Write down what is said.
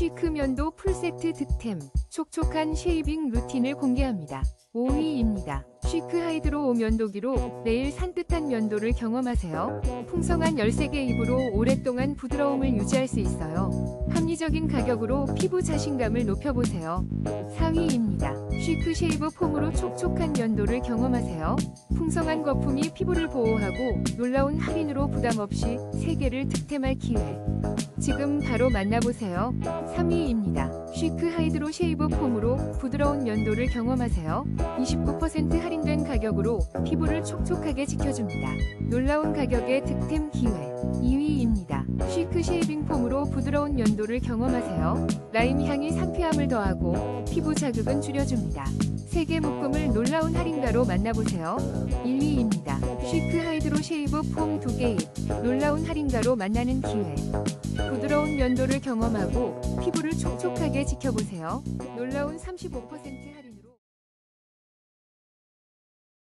쉬크 면도 풀세트 득템, 촉촉한 쉐이빙 루틴을 공개합니다. 5위입니다. 쉬크 하이드로 면도기로 매일 산뜻한 면도를 경험하세요. 풍성한 13개 잎으로 오랫동안 부드러움을 유지할 수 있어요. 합리적인 가격으로 피부 자신감을 높여보세요. 4위입니다. 쉬크 쉐이브 폼으로 촉촉한 면도를 경험하세요. 풍성한 거품이 피부를 보호하고 놀라운 할인으로 부담 없이 3개를 득템할 기회. 지금 바로 만나보세요. 3위입니다. 쉬크 하이드로 쉐이브 폼으로 부드러운 면도를 경험하세요. 29% 할인된 가격으로 피부를 촉촉하게 지켜줍니다. 놀라운 가격의 득템 기회. 2위 부드러운 면도를 경험하세요. 라임 향이 상쾌함을 더하고 피부 자극은 줄여줍니다. 세계 묶음을 놀라운 할인가로 만나보세요. 1위입니다. 쉬크 하이드로 쉐이브 폼 2개 입 놀라운 할인가로 만나는 기회. 부드러운 면도를 경험하고 피부를 촉촉하게 지켜보세요. 놀라운 35% 할인.